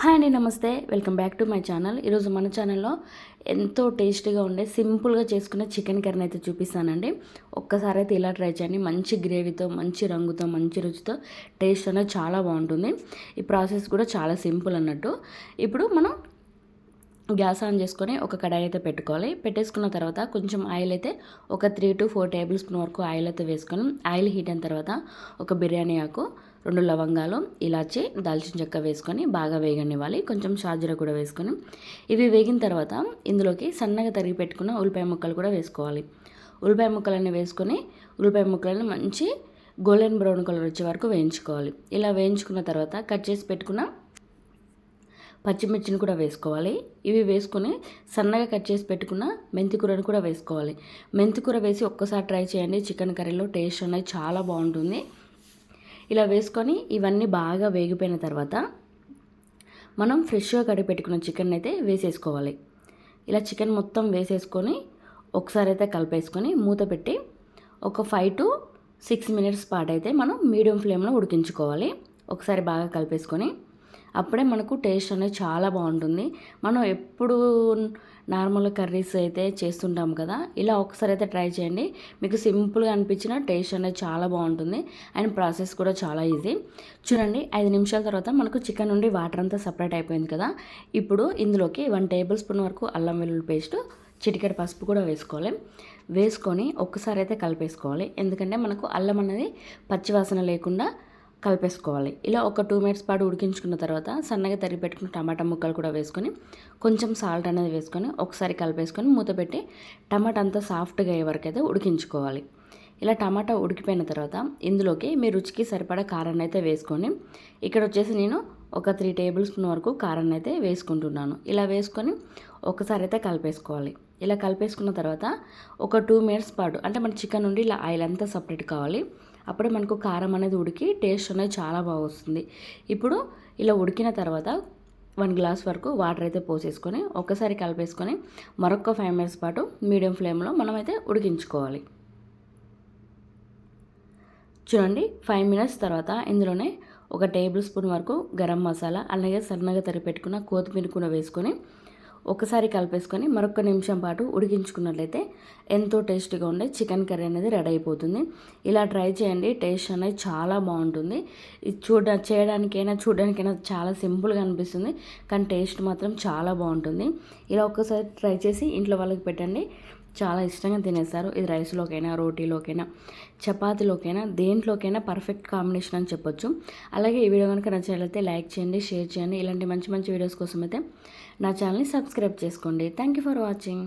Hi అండి నమస్తే. Welcome back to my channel. ఈరోజు మన ఛానల్లో ఎంతో టేస్టీగా ఉండే సింపుల్గా చేసుకునే చికెన్ కర్రీ అయితే చూపిస్తానండి. ఒక్కసారి అయితే ఇలా ట్రై చేయండి. మంచి గ్రేవీతో మంచి రంగుతో మంచి రుచితో టేస్ట్ అనేది చాలా బాగుంటుంది. ఈ ప్రాసెస్ కూడా చాలా సింపుల్ అన్నట్టు. ఇప్పుడు మనం గ్యాస్ ఆన్ చేసుకొని ఒక కడాయి అయితే పెట్టుకోవాలి. పెట్టేసుకున్న తర్వాత కొంచెం ఆయిల్ అయితే ఒక three to four tablespoon వరకు ఆయిల్ అయితే వేసుకొని ఆయిల్ హీట్ అయిన తర్వాత ఒక బిర్యానీ ఆకు రెండు లవంగాలు ఇలాచి దాల్చిన చెక్క వేసుకొని బాగా వేగనివ్వాలి. కొంచెం షాజీర కూడా వేసుకొని. ఇవి వేగిన తర్వాత ఇందులోకి సన్నగా తరిగి పెట్టుకున్న ఉల్లిపాయ ముక్కలు కూడా వేసుకోవాలి. ఉల్లిపాయ ముక్కలన్నీ వేసుకొని ఉల్లిపాయ ముక్కలను మంచి గోల్డెన్ బ్రౌన్ కలర్ వచ్చే వరకు వేయించుకోవాలి. ఇలా వేయించుకున్న తర్వాత కట్ చేసి పెట్టుకున్న పచ్చిమిర్చిని కూడా వేసుకోవాలి. ఇవి వేసుకొని సన్నగా కట్ చేసి పెట్టుకున్న మెంతికూరని కూడా వేసుకోవాలి. మెంతికూర వేసి ఒక్కసారి ట్రై చేయండి. చికెన్ కర్రీలో టేస్ట్ అనేది చాలా బాగుంటుంది. ఇలా వేసుకొని ఇవన్నీ బాగా వేగిపోయిన తర్వాత మనం ఫ్రెష్గా కడిగి పెట్టుకున్న చికెన్ అయితే వేసేసుకోవాలి. ఇలా చికెన్ మొత్తం వేసేసుకొని ఒకసారి అయితే కలిపేసుకొని మూత పెట్టి ఒక ఫైవ్ టు సిక్స్ మినిట్స్ పాటు అయితే మనం మీడియం ఫ్లేమ్లో ఉడికించుకోవాలి. ఒకసారి బాగా కలిపేసుకొని అప్పుడే మనకు టేస్ట్ అనేది చాలా బాగుంటుంది. మనం ఎప్పుడు నార్మల్ కర్రీస్ అయితే చేస్తుంటాం కదా ఇలా ఒకసారి అయితే ట్రై చేయండి. మీకు సింపుల్గా అనిపించిన టేస్ట్ అనేది చాలా బాగుంటుంది. అండ్ ప్రాసెస్ కూడా చాలా ఈజీ. చూడండి ఐదు నిమిషాల తర్వాత మనకు చికెన్ నుండి వాటర్ అంతా సపరేట్ అయిపోయింది కదా. ఇప్పుడు ఇందులోకి వన్ టేబుల్ స్పూన్ వరకు అల్లం వెల్లుల్లి పేస్ట్ చిటికెడ పసుపు కూడా వేసుకోవాలి. వేసుకొని ఒక్కసారి అయితే కలిపేసుకోవాలి. ఎందుకంటే మనకు అల్లం అనేది పచ్చివాసన లేకుండా కలిపేసుకోవాలి. ఇలా ఒక టూ మినిట్స్ పాటు ఉడికించుకున్న తర్వాత సన్నగా తరిగి పెట్టుకున్న టమాటా ముక్కలు కూడా వేసుకొని కొంచెం సాల్ట్ అనేది వేసుకొని ఒకసారి కలిపేసుకొని మూత పెట్టి టమాటా అంతా సాఫ్ట్గా అయ్యే వరకు అయితే ఉడికించుకోవాలి. ఇలా టమాటా ఉడికిపోయిన తర్వాత ఇందులోకి మీ రుచికి సరిపడా కారాన్ని అయితే వేసుకొని ఇక్కడ వచ్చేసి నేను ఒక త్రీ టేబుల్ స్పూన్ వరకు కారాన్ని అయితే వేసుకుంటున్నాను. ఇలా వేసుకొని ఒకసారి అయితే కలిపేసుకోవాలి. ఇలా కలిపేసుకున్న తర్వాత ఒక టూ మినిట్స్ పాటు అంటే మన చికెన్ నుండి ఇలా ఆయిల్ అంతా సపరేట్ కావాలి. అప్పుడే మనకు కారం అనేది ఉడికి టేస్ట్ అనేది చాలా బాగా వస్తుంది. ఇప్పుడు ఇలా ఉడికిన తర్వాత వన్ గ్లాస్ వరకు వాటర్ అయితే పోసేసుకొని ఒకసారి కలిపేసుకొని మరొక ఫైవ్ మినిట్స్ పాటు మీడియం ఫ్లేమ్లో మనమైతే ఉడికించుకోవాలి. చూడండి ఫైవ్ మినిట్స్ తర్వాత ఇందులోనే ఒక టేబుల్ స్పూన్ వరకు గరం మసాలా అలాగే సన్నగా తరిపెట్టుకున్న కొత్తిమీర కూడా వేసుకొని ఒకసారి కలిపేసుకొని మరొక నిమిషం పాటు ఉడికించుకున్నట్లయితే ఎంతో టేస్టీగా ఉండే చికెన్ కర్రీ అనేది రెడీ అయిపోతుంది. ఇలా ట్రై చేయండి టేస్ట్ అనేది చాలా బాగుంటుంది. ఇది చూడ చేయడానికైనా చూడడానికైనా చాలా సింపుల్గా అనిపిస్తుంది కానీ టేస్ట్ మాత్రం చాలా బాగుంటుంది. ఇలా ఒక్కసారి ట్రై చేసి ఇంట్లో వాళ్ళకి పెట్టండి. చాలా ఇష్టంగా తినేస్తారు. ఇది రైస్లోకైనా రోటీలోకైనా చపాతీలోకైనా దేంట్లోకైనా పర్ఫెక్ట్ కాంబినేషన్ అని చెప్పొచ్చు. అలాగే ఈ వీడియో కనుక నచ్చినట్లయితే లైక్ చేయండి షేర్ చేయండి. ఇలాంటి మంచి మంచి వీడియోస్ కోసం అయితే నా ఛానల్ని సబ్స్క్రైబ్ చేసుకోండి. Thank you for watching.